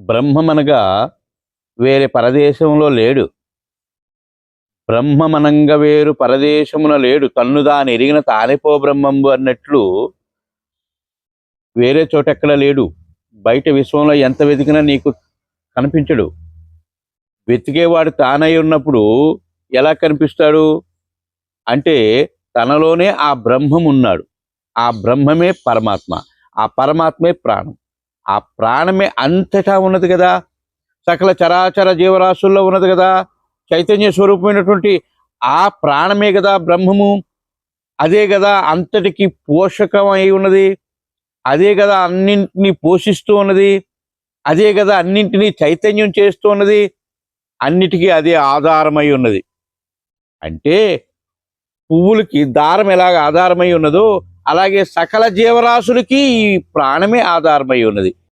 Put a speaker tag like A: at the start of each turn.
A: బ్రహ్మమనగా వేరే పరదేశంలో లేడు. బ్రహ్మమనంగ వేరు పరదేశమున లేడు. తన్ను దాని ఎరిగిన తానేపో బ్రహ్మంబు అన్నట్లు వేరే చోటెక్కడ లేడు. బయట విశ్వంలో ఎంత వెతికినా నీకు కనిపించడు. వెతికేవాడు తానై ఉన్నప్పుడు ఎలా కనిపిస్తాడు? అంటే తనలోనే ఆ బ్రహ్మం ఉన్నాడు ఆ బ్రహ్మమే పరమాత్మ. ఆ పరమాత్మే ప్రాణం. ఆ ప్రాణమే అంతటా ఉన్నది కదా. సకల చరాచర జీవరాశుల్లో ఉన్నది కదా. చైతన్య స్వరూపమైనటువంటి ఆ ప్రాణమే కదా బ్రహ్మము. అదే కదా అంతటికి పోషకమై ఉన్నది. అదే కదా అన్నింటినీ పోషిస్తూ ఉన్నది. అదే కదా అన్నింటినీ చైతన్యం చేస్తూ ఉన్నది. అన్నిటికీ అదే ఆధారమై ఉన్నది. అంటే పువ్వులకి దారం ఎలాగ ఆధారమై ఉన్నదో అలాగే సకల జీవరాశులకి ఈ ప్రాణమే ఆధారమై ఉన్నది.